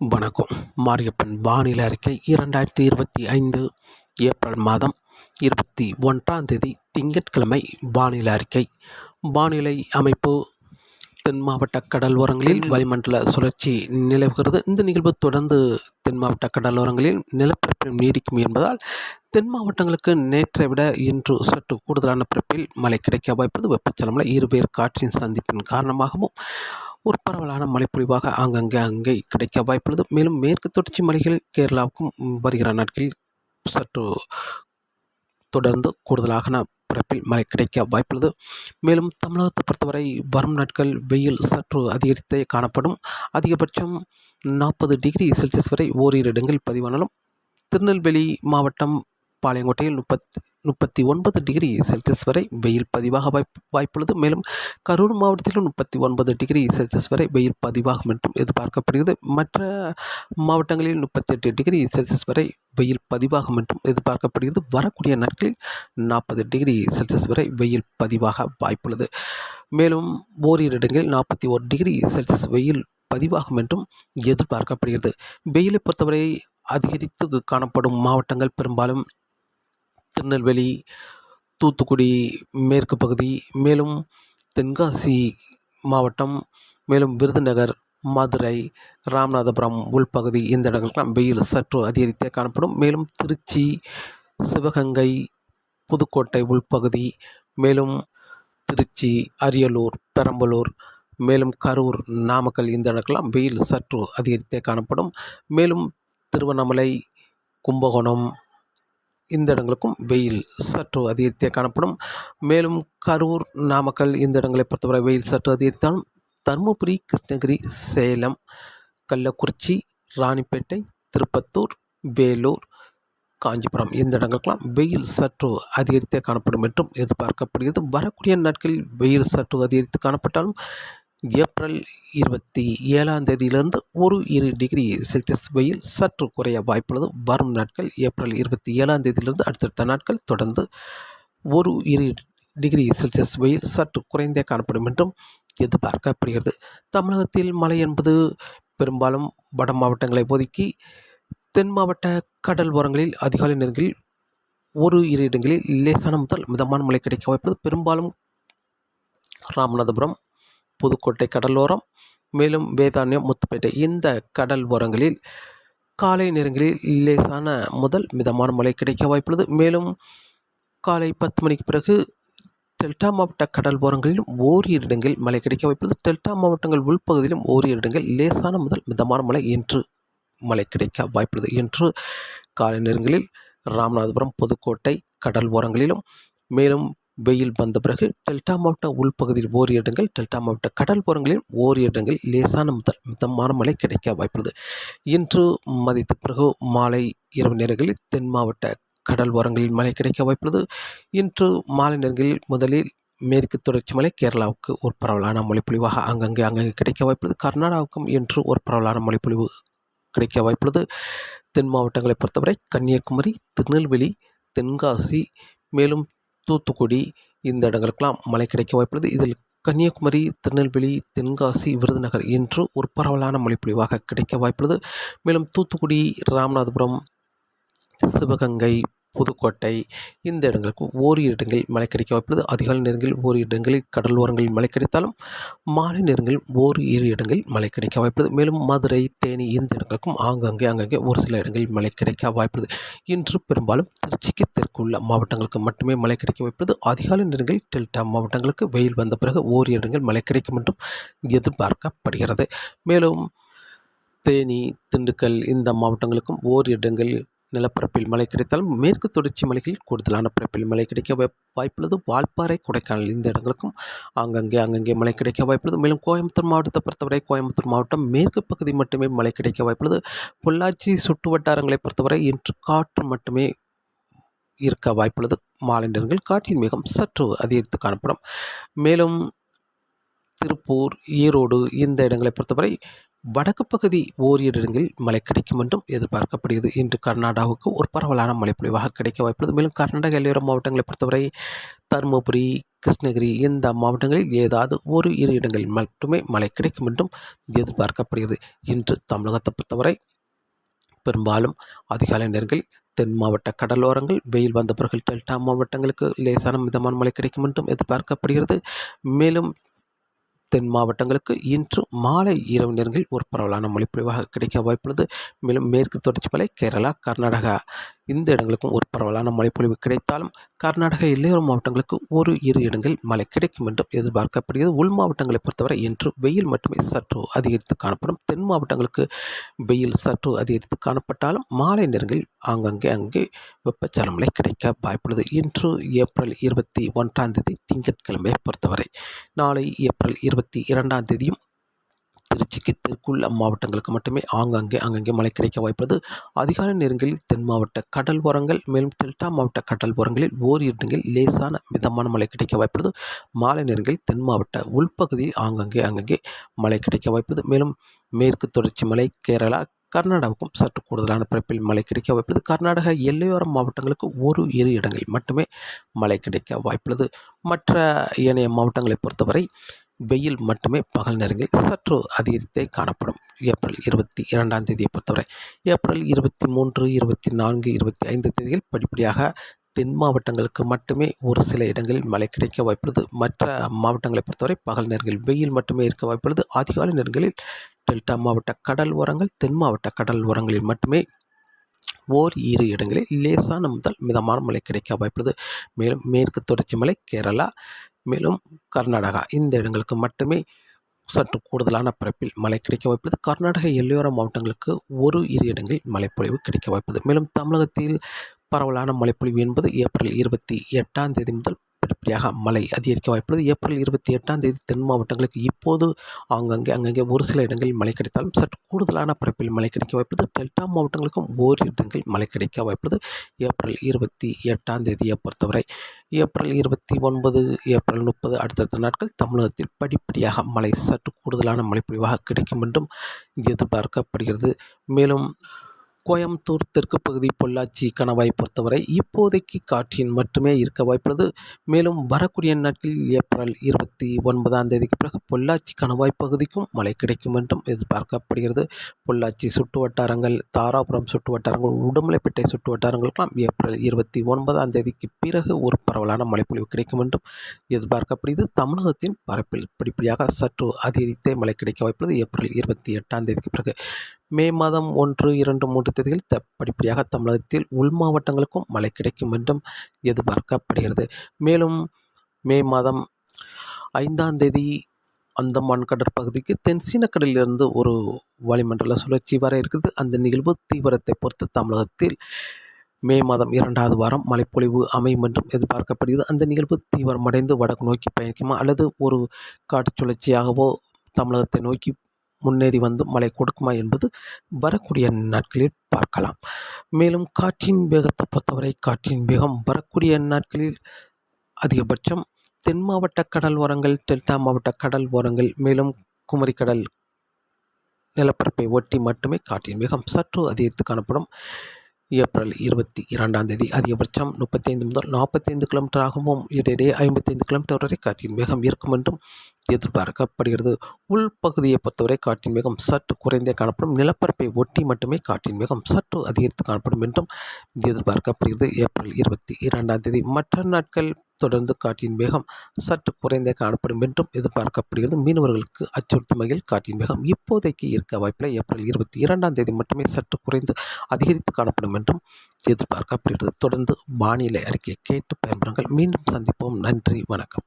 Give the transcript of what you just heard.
வணக்கம். மாரியப்பன் வானிலை அறிக்கை இரண்டாயிரத்தி இருபத்தி ஐந்து ஏப்ரல் மாதம் இருபத்தி ஒன்றாம் தேதி திங்கட்கிழமை வானிலை அறிக்கை. வானிலை அமைப்பு தென் மாவட்ட கடலோரங்களில் வளிமண்டல சுழற்சி நிலவுகிறது. இந்த நிகழ்வு தொடர்ந்து தென் மாவட்ட கடலோரங்களில் நிலப்பரப்பில் நீடிக்கும் என்பதால் தென் மாவட்டங்களுக்கு நேற்றை விட இன்று சற்று கூடுதலான பிறப்பில் மழை கிடைக்க வாய்ப்பது வெப்பச்சலமலை இருவேறு காற்றின் சந்திப்பின் காரணமாகவும் ஒரு பரவலான மழைப்பொழிவாக அங்கங்கே அங்கே கிடைக்க வாய்ப்புள்ளது. மேலும் மேற்கு தொடர்ச்சி மலைகள் கேரளாவுக்கும் வருகிற நாட்களில் சற்று தொடர்ந்து கூடுதலாக பிறப்பில் மழை கிடைக்க வாய்ப்புள்ளது. மேலும் தமிழகத்தை பொறுத்தவரை வரும் நாட்கள் வெயில் சற்று அதிகரித்தே காணப்படும். அதிகபட்சம் நாற்பது டிகிரி செல்சியஸ் வரை ஓரிரு இடங்களில் பதிவானாலும் திருநெல்வேலி மாவட்டம் பாளையங்கோட்டையில் முப்பத்தி முப்பத்தி ஒன்பது டிகிரி செல்சியஸ் வரை வெயில் பதிவாக வாய்ப்பு வாய்ப்புள்ளது. மேலும் கரூர் மாவட்டத்திலும் முப்பத்தி ஒன்பது டிகிரி செல்சியஸ் வரை வெயில் பதிவாகும் என்றும் எதிர்பார்க்கப்படுகிறது. மற்ற மாவட்டங்களில் முப்பத்தி எட்டு டிகிரி செல்சியஸ் வரை வெயில் பதிவாகும் என்றும் எதிர்பார்க்கப்படுகிறது. வரக்கூடிய நாட்களில் நாற்பது டிகிரி செல்சியஸ் வரை வெயில் பதிவாக வாய்ப்புள்ளது. மேலும் ஓரிரு இடங்களில் நாற்பத்தி ஒரு டிகிரி செல்சியஸ் வெயில் பதிவாகும் என்றும் எதிர்பார்க்கப்படுகிறது. வெயிலை பொறுத்தவரை அதிகரித்து காணப்படும் மாவட்டங்கள் பெரும்பாலும் திருநெல்வேலி தூத்துக்குடி மேற்கு பகுதி மேலும் தென்காசி மாவட்டம் மேலும் விருதுநகர் மதுரை ராமநாதபுரம் உள்பகுதி இந்த இடங்களுக்கெல்லாம் வெயில் சற்று அதிகரித்தே காணப்படும். மேலும் திருச்சி சிவகங்கை புதுக்கோட்டை உள்பகுதி மேலும் திருச்சி அரியலூர் பெரம்பலூர் மேலும் கரூர் நாமக்கல் இந்த இடங்கள்லாம் வெயில் சற்று அதிகரித்தே காணப்படும். மேலும் திருவண்ணாமலை கும்பகோணம் இந்த இடங்களுக்கும் வெயில் சற்று அதிகரித்தே காணப்படும். மேலும் கரூர் நாமக்கல் இந்த இடங்களை பொறுத்தவரை வெயில் சற்று அதிகரித்தாலும் தருமபுரி கிருஷ்ணகிரி சேலம் கள்ளக்குறிச்சி ராணிப்பேட்டை திருப்பத்தூர் வேலூர் காஞ்சிபுரம் இந்த இடங்களுக்கெல்லாம் வெயில் சற்று அதிகரித்தே காணப்படும் என்றும் எதிர்பார்க்கப்படுகிறது. வரக்கூடிய நாட்களில் வெயில் சற்று அதிகரித்து காணப்பட்டாலும் ஏப்ரல் இருபத்தி ஏழாம் தேதியிலிருந்து ஒரு இரு டிகிரி செல்சியஸ் வெயில் சற்று குறைய வாய்ப்புள்ளது. வரும் நாட்கள் ஏப்ரல் இருபத்தி ஏழாம் தேதியிலிருந்து அடுத்தடுத்த நாட்கள் தொடர்ந்து ஒரு இரு டிகிரி செல்சியஸ் வெயில் சற்று குறைந்தே காணப்படும் என்றும் எதிர்பார்க்கப்படுகிறது. தமிழகத்தில் மழை என்பது பெரும்பாலும் வட மாவட்டங்களை ஒதுக்கி தென் மாவட்ட கடல் ஓரங்களில் அதிகாலை நேரங்களில் ஒரு இரு இடங்களில் லேசான முதல் மிதமான மழை கிடைக்க வாய்ப்புள்ளது. பெரும்பாலும் ராமநாதபுரம் புதுக்கோட்டை கடலோரம் மேலும் வேதாரண்யம் முத்துப்பேட்டை. இந்த கடல் ஓரங்களில் காலை நேரங்களில் லேசான முதல் மிதமான மழை கிடைக்க வாய்ப்புள்ளது. மேலும் காலை பத்து மணிக்கு பிறகு டெல்டா மாவட்ட கடல் ஓரங்களிலும் ஓரிரு இடங்களில் மழை கிடைக்க வாய்ப்புள்ளது. டெல்டா மாவட்டங்கள் உள்பகுதியிலும் ஓரிரு இடங்கள் லேசான முதல் மிதமான மழை என்று மழை கிடைக்க வாய்ப்புள்ளது. என்று காலை நேரங்களில் ராமநாதபுரம் புதுக்கோட்டை கடல் ஓரங்களிலும் மேலும் வெயில் வந்த பிறகு டெல்டா மாவட்ட உள்பகுதியில் ஓரி இடங்கள் டெல்டா மாவட்ட கடல் புறங்களில் இடங்கள் லேசான முதல் மிதமான மழை கிடைக்க வாய்ப்புள்ளது. இன்று மதியத்துக்கு பிறகு மாலை இரவு நேரங்களில் தென் மாவட்ட கடல் ஓரங்களில் மழை கிடைக்க வாய்ப்புள்ளது. இன்று மாலை நேரங்களில் முதலில் மேற்கு தொடர்ச்சி மலை கேரளாவுக்கு ஒரு பரவலான மொழிப்பொழிவாக அங்கங்கே அங்கங்கே கிடைக்க வாய்ப்புள்ளது. கர்நாடகாவுக்கும் இன்று ஒரு பரவலான மொழிப்பொழிவு கிடைக்க வாய்ப்புள்ளது. தென் மாவட்டங்களை பொறுத்தவரை கன்னியாகுமரி திருநெல்வேலி தென்காசி மேலும் தூத்துக்குடி இந்த இடங்களுக்கெல்லாம் மழை கிடைக்க வாய்ப்புள்ளது. இதில் கன்னியாகுமரி திருநெல்வேலி தென்காசி விருதுநகர் என்று ஒரு பரவலான மொழிப்பொழிவாக கிடைக்க வாய்ப்புள்ளது. மேலும் தூத்துக்குடி ராமநாதபுரம் சிவகங்கை புதுக்கோட்டை இந்த இடங்களுக்கு ஓரிரு இடங்களில் மழை கிடைக்க வாய்ப்புள்ளது. அதிகாலை நேரங்களில் ஓரிரு இடங்களில் கடல் ஓரங்களில் மழை கிடைத்தாலும் மாலை நேரங்களில் ஓரு இரு இடங்களில் மழை கிடைக்க வாய்ப்புள்ளது. மேலும் மதுரை தேனி இந்த இடங்களுக்கும் ஆங்காங்கே அங்கங்கே ஒரு சில இடங்களில் மழை கிடைக்க வாய்ப்புள்ளது. இன்று பெரும்பாலும் திருச்சிக்கு தெற்கு உள்ள மாவட்டங்களுக்கு மட்டுமே மழை கிடைக்க வாய்ப்புள்ளது. அதிகாலை நேரங்களில் டெல்டா மாவட்டங்களுக்கு வெயில் வந்த பிறகு ஓரிரு இடங்கள் மழை கிடைக்கும் என்றும் எதிர்பார்க்கப்படுகிறது. மேலும் தேனி திண்டுக்கல் இந்த மாவட்டங்களுக்கும் ஓரிரு இடங்களில் நிலப்பரப்பில் மழை கிடைத்தாலும் மேற்கு தொடர்ச்சி மலைகளில் கூடுதலான பரப்பில் மழை கிடைக்க வாய்ப்புள்ளது. வால்பாறை கொடைக்கானல் இந்த இடங்களுக்கும் அங்கங்கே அங்கங்கே மழை கிடைக்க வாய்ப்புள்ளது. மேலும் கோயம்புத்தூர் மாவட்டத்தை பொறுத்தவரை கோயம்புத்தூர் மாவட்டம் மேற்கு பகுதி மட்டுமே மழை கிடைக்க வாய்ப்புள்ளது. பொள்ளாச்சி சுற்று வட்டாரங்களை பொறுத்தவரை இன்று காற்று மட்டுமே இருக்க வாய்ப்புள்ளது. மாலை நேரங்கள் காற்றின் மிகம் சற்று அதிகரித்து காணப்படும். மேலும் திருப்பூர் ஈரோடு இந்த இடங்களை பொறுத்தவரை வடக்கு பகுதி ஓரிரு இடங்களில் மழை கிடைக்கும் என்றும் எதிர்பார்க்கப்படுகிறது. இன்று கர்நாடகாவுக்கு ஒரு பரவலான மழை பொழிவாக கிடைக்க வாய்ப்புள்ளது. மேலும் கர்நாடக எல்லையோர மாவட்டங்களை பொறுத்தவரை தருமபுரி கிருஷ்ணகிரி இந்த மாவட்டங்களில் ஏதாவது ஒரு இரு இடங்களில் மட்டுமே மழை கிடைக்கும் என்றும் எதிர்பார்க்கப்படுகிறது. இன்று தமிழகத்தை பொறுத்தவரை பெரும்பாலும் அதிகாலை நேரங்களில் தென் மாவட்ட கடலோரங்கள் வெயில் வந்த பிறகு டெல்டா மாவட்டங்களுக்கு லேசான மிதமான மழை கிடைக்கும் என்றும் எதிர்பார்க்கப்படுகிறது. மேலும் தென் மாவட்டங்களுக்கு இன்று மாலை இரவு நேரங்களில் ஒரு பரவலான மொழிப்பொழிவாக கிடைக்க வாய்ப்புள்ளது. மேலும் மேற்கு தொடர்ச்சி மலை கேரளா கர்நாடகா இந்த இடங்களுக்கும் ஒரு பரவலான மழைப்பொழிவு கிடைத்தாலும் கர்நாடக எல்லையோர மாவட்டங்களுக்கு ஒரு இரு இடங்களில் மழை கிடைக்கும் என்றும் எதிர்பார்க்கப்படுகிறது. உள் மாவட்டங்களை பொறுத்தவரை இன்று வெயில் மட்டுமே சற்று அதிகரித்து காணப்படும். தென் மாவட்டங்களுக்கு வெயில் சற்று அதிகரித்து காணப்பட்டாலும் மாலை நேரங்களில் ஆங்கங்கே அங்கே வெப்பச்சலம் மழை கிடைக்க வாய்ப்புள்ளது. இன்று ஏப்ரல் இருபத்தி ஒன்றாம் தேதி திங்கட்கிழமையை பொறுத்தவரை நாளை ஏப்ரல் இருபத்தி இரண்டாம் தேதியும் திருச்சிக்கு தெற்குள்ள மாவட்டங்களுக்கு மட்டுமே ஆங்காங்கே அங்கங்கே மழை கிடைக்க வாய்ப்புள்ளது. அதிகாலை நேரங்களில் தென் மாவட்ட கடல் ஓரங்கள் மேலும் டெல்டா மாவட்ட கடல் ஓரங்களில் ஓரிரு இடங்களில் லேசான மிதமான மழை கிடைக்க வாய்ப்புள்ளது. மாலை நேரங்களில் தென் மாவட்ட உள்பகுதியில் ஆங்காங்கே அங்கங்கே மழை கிடைக்க வாய்ப்புள்ளது. மேலும் மேற்கு தொடர்ச்சி மலை கேரளா கர்நாடகாவுக்கும் சற்று கூடுதலான பரப்பில் மழை கிடைக்க வாய்ப்புள்ளது. கர்நாடக எல்லையோர மாவட்டங்களுக்கு ஒரு இரு இடங்களில் மட்டுமே மழை கிடைக்க வாய்ப்புள்ளது. மற்ற ஏனைய மாவட்டங்களை பொறுத்தவரை வெயில் மட்டுமே பகல் நேரங்களில் சற்று அதிகரித்தே காணப்படும். ஏப்ரல் இருபத்தி இரண்டாம் தேதியை பொறுத்தவரை ஏப்ரல் இருபத்தி மூன்று இருபத்தி நான்கு இருபத்தி ஐந்து தேதியில் படிப்படியாக தென் மாவட்டங்களுக்கு மட்டுமே ஒரு சில இடங்களில் மழை கிடைக்க வாய்ப்புள்ளது. மற்ற மாவட்டங்களை பொறுத்தவரை பகல் நேரங்களில் வெயில் மட்டுமே இருக்க வாய்ப்புள்ளது. அதிகாலை நேரங்களில் டெல்டா மாவட்ட கடல் ஓரங்கள் தென் மாவட்ட கடல் ஓரங்களில் மட்டுமே ஓர் இரு இடங்களில் லேசான முதல் மிதமான மழை கிடைக்க வாய்ப்புள்ளது. மேலும் மேற்கு தொடர்ச்சி மலை கேரளா மேலும் கர்நாடகா இந்த இடங்களுக்கு மட்டுமே சற்று கூடுதலான பரப்பில் மழை கிடைக்க வாய்ப்புள்ளது கர்நாடக எல்லையோர மாவட்டங்களுக்கு ஒரு இரு இடங்களில் மழைப்பொழிவு கிடைக்க வாய்ப்புள்ளது மேலும் தமிழகத்தில் பரவலான மழைப்பொழிவு என்பது ஏப்ரல் இருபத்தி எட்டாம் தேதி முதல் படிப்படியாக மழை அதிகரிக்க வாய்ப்புள்ளது. ஏப்ரல் இருபத்தி எட்டாம் தேதி தென் மாவட்டங்களுக்கு இப்போது அங்கங்கே அங்கங்கே ஒரு சில இடங்களில் மழை கிடைத்தாலும் சற்று கூடுதலான பரப்பில் மழை கிடைக்க வாய்ப்புள்ளது. டெல்டா மாவட்டங்களுக்கும் ஓரிரு இடங்களில் மழை கிடைக்க வாய்ப்புள்ளது. ஏப்ரல் இருபத்தி எட்டாம் தேதியை பொறுத்தவரை ஏப்ரல் இருபத்தி ஒன்பது ஏப்ரல் முப்பது அடுத்தடுத்த நாட்கள் தமிழகத்தில் படிப்படியாக மழை சற்று கூடுதலான மழைப்பொழிவாக கிடைக்கும் என்றும் எதிர்பார்க்கப்படுகிறது. மேலும் கோயம்புத்தூர் தெற்கு பகுதி பொள்ளாச்சி கணவாய் பொறுத்தவரை இப்போதைக்கு காற்றின் மட்டுமே இருக்க வாய்ப்புள்ளது. மேலும் வரக்கூடிய நாட்களில் ஏப்ரல் இருபத்தி ஒன்பதாம் தேதிக்கு பிறகு பொள்ளாச்சி கணவாய் பகுதிக்கும் மழை கிடைக்கும் என்றும் எதிர்பார்க்கப்படுகிறது. பொள்ளாச்சி சுற்று வட்டாரங்கள் தாராபுரம் சுற்று வட்டாரங்கள் உடுமலைப்பேட்டை சுற்று வட்டாரங்களுக்கெல்லாம் ஏப்ரல் இருபத்தி ஒன்பதாம் தேதிக்கு பிறகு ஒரு பரவலான மழைப்பொழிவு கிடைக்கும் என்றும் எதிர்பார்க்கப்படுகிறது. தமிழகத்தின் பரப்பில் படிப்படியாக சற்று அதிகரித்தே மழை கிடைக்க வாய்ப்புள்ளது. ஏப்ரல் இருபத்தி எட்டாம் தேதிக்கு பிறகு மே மாதம் ஒன்று இரண்டு மூன்று தேதியில் த படிப்படியாக தமிழகத்தில் உள் மாவட்டங்களுக்கும் மழை கிடைக்கும் என்றும் எதிர்பார்க்கப்படுகிறது. மேலும் மே மாதம் ஐந்தாம் தேதி அந்தமான் கடற்பகுதிக்கு தென் கடலிலிருந்து ஒரு வளிமண்டல சுழற்சி வர இருக்குது. அந்த நிகழ்வு தீவிரத்தை பொறுத்து தமிழகத்தில் மே மாதம் இரண்டாவது வாரம் மழைப்பொழிவு அமையும் என்றும் எதிர்பார்க்கப்படுகிறது. அந்த நிகழ்வு தீவிரமடைந்து வடக்கு நோக்கி பயணிக்குமா அல்லது ஒரு காட்டுச் சுழற்சியாகவோ தமிழகத்தை நோக்கி முன்னேறி வந்து மழை கொடுக்குமா என்பது வரக்கூடிய நாட்களில் பார்க்கலாம். மேலும் காற்றின் வேகத்தை பொறுத்தவரை காற்றின் வேகம் வரக்கூடிய நாட்களில் அதிகபட்சம் தென் மாவட்ட கடல் ஓரங்கள் டெல்டா மாவட்ட கடல் ஓரங்கள் மேலும் குமரிக்கடல் நிலப்பரப்பை ஒட்டி மட்டுமே காற்றின் வேகம் சற்று அதிகரித்து காணப்படும். ஏப்ரல் இருபத்தி இரண்டாம் தேதி. அதிகபட்சம் முப்பத்தைந்து முதல் நாற்பத்தைந்து கிலோமீட்டர் ஆகவும் இடையிடையே ஐம்பத்தைந்து கிலோமீட்டர் வரை காற்றின் வேகம் இருக்கும் என்றும் எதிர்பார்க்கப்படுகிறது. உள்பகுதியை பொறுத்தவரை காற்றின் வேகம் சற்று குறைந்தே காணப்படும். நிலப்பரப்பை ஒட்டி மட்டுமே காற்றின் வேகம் சற்று அதிகரித்து காணப்படும் என்றும் எதிர்பார்க்கப்படுகிறது. ஏப்ரல் இருபத்தி இரண்டாம் தேதி. மற்ற நாட்கள் தொடர்ந்து காற்றின் வேகம் சற்று குறைந்தே காணப்படும் என்றும் எதிர்பார்க்கப்படுகிறது. மீனவர்களுக்கு அச்சுறுத்தும் வகையில் காற்றின் வேகம் இப்போதைக்கு இருக்க வாய்ப்பில் ஏப்ரல் இருபத்தி இரண்டாம் தேதி மட்டுமே சற்று குறைந்து அதிகரித்து காணப்படும் என்றும் எதிர்பார்க்கப்படுகிறது. தொடர்ந்து வானிலை அறிக்கையை கேட்டு பயன்பெறுங்கள். மீண்டும் சந்திப்போம். நன்றி. வணக்கம்.